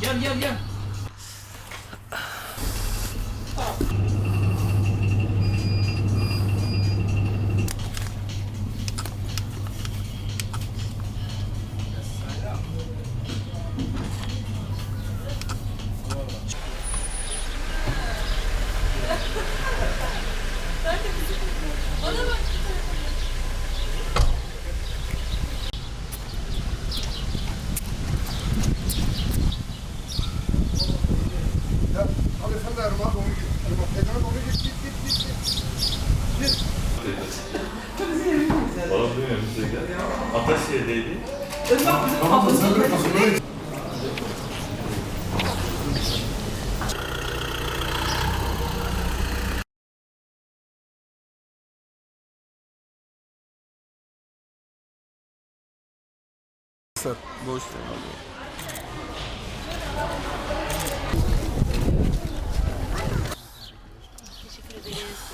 gel gel gel. Ya, Musun ya? Ataşehir'deydi. Boş ver abi.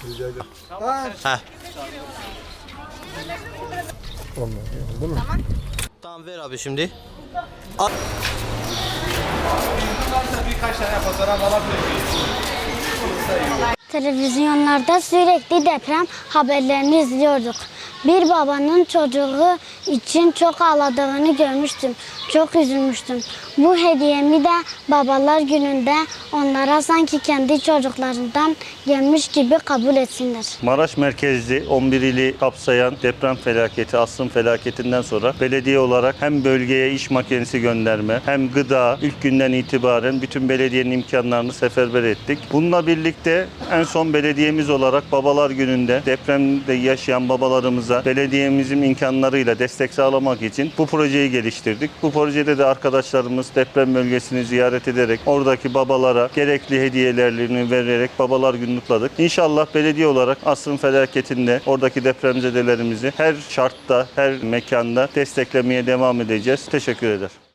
Rica ederim. Heh. Olmaz. Değil mi? Tamam ver abi şimdi. Televizyonlarda sürekli deprem haberlerini izliyorduk. Bir babanın çocuğu için çok ağladığını görmüştüm. Çok üzülmüştüm. Bu hediyemi de babalar gününde onlara sanki kendi çocuklarından gelmiş gibi kabul etsinler. Maraş merkezli 11 ili kapsayan deprem felaketi, asrın felaketinden sonra belediye olarak hem bölgeye iş makinesi gönderme hem gıda ilk günden itibaren bütün belediyenin imkanlarını seferber ettik. Bununla birlikte en son belediyemiz olarak Babalar Günü'nde depremde yaşayan babalarımıza belediyemizin imkanlarıyla destek sağlamak için bu projeyi geliştirdik. Bu projede de arkadaşlarımız deprem bölgesini ziyaret ederek oradaki babalara gerekli hediyelerini vererek Babalar Günü kutladık. İnşallah belediye olarak asrın felaketinde oradaki depremzedelerimizi her şartta, her mekanda desteklemeye devam edeceğiz. Teşekkür ederim.